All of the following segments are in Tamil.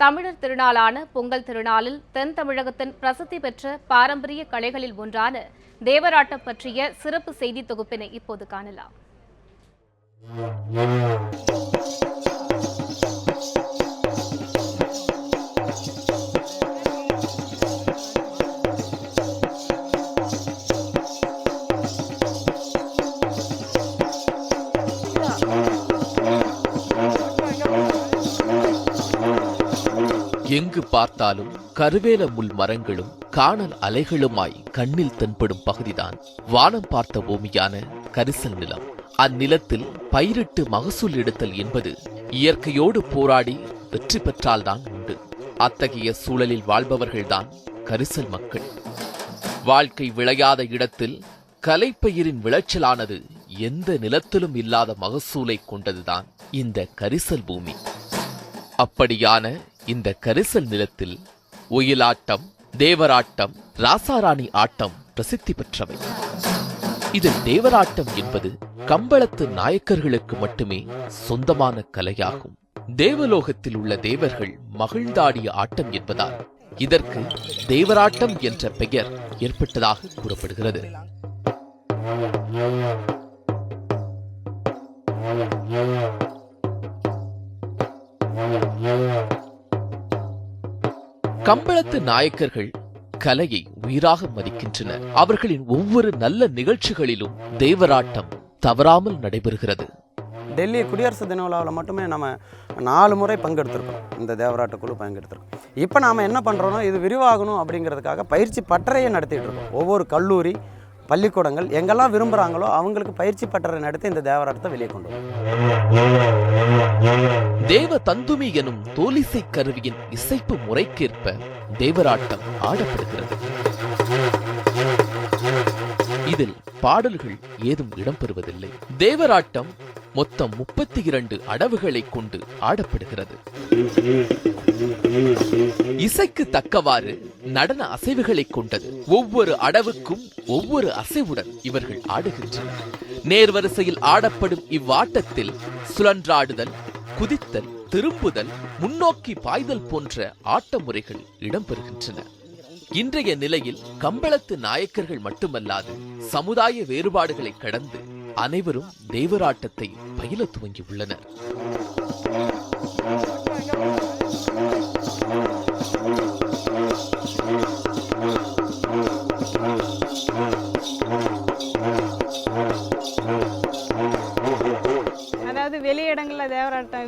தமிழர் திருநாளான பொங்கல் திருநாளில் தென் தமிழகத்தின் பிரசித்தி பெற்ற பாரம்பரிய கலைகளில் ஒன்றான தேவராட்டம் பற்றிய சிறப்பு செய்தி தொகுப்பினை இப்போது காணலாம். எங்கு பார்த்தாலும் கருவேல முள் மரங்களும் காணல் அலைகளுமாய் கண்ணில் தென்படும் பகுதிதான். வானம் பார்த்த பூமியான கரிசல் நிலம். அந்நிலத்தில் பயிரிட்டு மகசூல் எடுத்தல் என்பது இயற்கையோடு போராடி வெற்றி பெற்றால்தான் உண்டு. அத்தகைய சூழலில் வாழ்பவர்கள்தான் கரிசல் மக்கள். வாழ்க்கை விளையாத இடத்தில் கலைப்பயிரின் விளைச்சலானது எந்த நிலத்திலும் இல்லாத மகசூலை கொண்டதுதான் இந்த கரிசல் பூமி. அப்படியான இந்த கரிசல் நிலத்தில் ஒயிலாட்டம் தேவராட்டம் ராசாராணி ஆட்டம் பிரசித்தி பெற்றவை. இதில் தேவராட்டம் என்பது கம்பளத்து நாயக்கர்களுக்கு மட்டுமே சொந்தமான கலையாகும். தேவலோகத்தில் உள்ள தேவர்கள் மகிழ்ந்தாடிய ஆட்டம் என்பதால் இதற்கு தேவராட்டம் என்ற பெயர் ஏற்பட்டதாக கூறப்படுகிறது. கம்பளத்து நாயக்கர்கள் கலையை உயிராக மதிக்கின்றனர் அவர்களின் ஒவ்வொரு நல்ல நிகழ்ச்சிகளிலும் தேவராட்டம் தவறாமல் நடைபெறுகிறது. டெல்லி குடியரசு தின விழாவில் மட்டுமே நம்ம நாலு முறை பங்கெடுத்திருக்கோம். இந்த தேவராட்ட குழு பங்கெடுத்திருக்கோம். இப்போ நாம் என்ன பண்ணுறோம்னா இது விரிவாகணும் அப்படிங்கிறதுக்காக பயிற்சி பட்டறையை நடத்திட்டு இருக்கோம். ஒவ்வொரு கல்லூரி பள்ளிக்கூடங்கள் எங்கெல்லாம் விரும்புகிறாங்களோ அவங்களுக்கு பயிற்சி பட்டறை நடத்தி இந்த தேவராட்டத்தை வெளியே கொண்டு வரும். தேவ தந்துமி எனும் தோலிசை கருவியின் இசைப்பு முறைக்கேற்ப தேவராட்டம் ஆடப்படுகிறது. இதில் பாடல்கள் ஏதும் இடம்பெறுவதில்லை. தேவராட்டம் மொத்தம் முப்பத்தி இரண்டு அடவுகளை கொண்டு ஆடப்படுகிறது. இசைக்கு தக்கவாறு நடன அசைவுகளை கொண்டது. ஒவ்வொரு அடவுக்கும் ஒவ்வொரு அசைவுடன் இவர்கள் ஆடுகின்றனர். நேர்வரிசையில் ஆடப்படும் இவ்வாட்டத்தில் சுழன்றாடுதல் குதித்தல் திரும்புதல் முன்னோக்கி பாய்தல் போன்ற ஆட்ட முறைகள் இடம்பெறுகின்றன. இன்றைய நிலையில் கம்பளத்து நாயக்கர்கள் மட்டுமல்லாது சமுதாய வேறுபாடுகளை கடந்து அனைவரும் தேவராட்டத்தை பயில துவங்கியுள்ளனர்.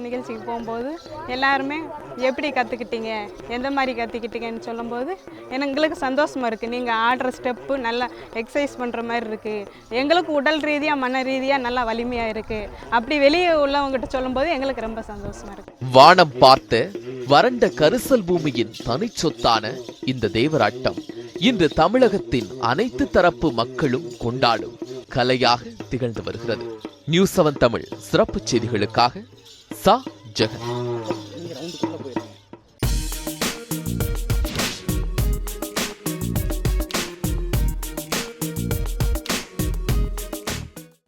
நிகழ்ச்சிக்கு போகும்போது எல்லாருமே எப்படி கற்றுக்கிட்டீங்க எந்த மாதிரி கற்றுக்கிட்டீங்கன்னு சொல்லும்போது எங்களுக்கு சந்தோஷமாக இருக்குது நீங்கள் ஆடுற ஸ்டெப்பு நல்லா எக்ஸசைஸ் பண்ணுற மாதிரி இருக்குது எங்களுக்கு உடல் ரீதியாக மன ரீதியாக நல்லா வலிமையாக இருக்குது அப்படி வெளியே உள்ளவங்ககிட்ட சொல்லும்போது எங்களுக்கு ரொம்ப சந்தோஷமாக இருக்குது வானம் பார்த்த வறண்ட கரிசல் பூமியின் தனிச்சொத்தான இந்த தேவராட்டம் இன்று தமிழகத்தின் அனைத்து தரப்பு மக்களும் கொண்டாடும் கலையாக திகழ்ந்து வருகிறது. நியூஸ் செவன் தமிழ் சிறப்பு செய்திகளுக்காக சா ஜெகன்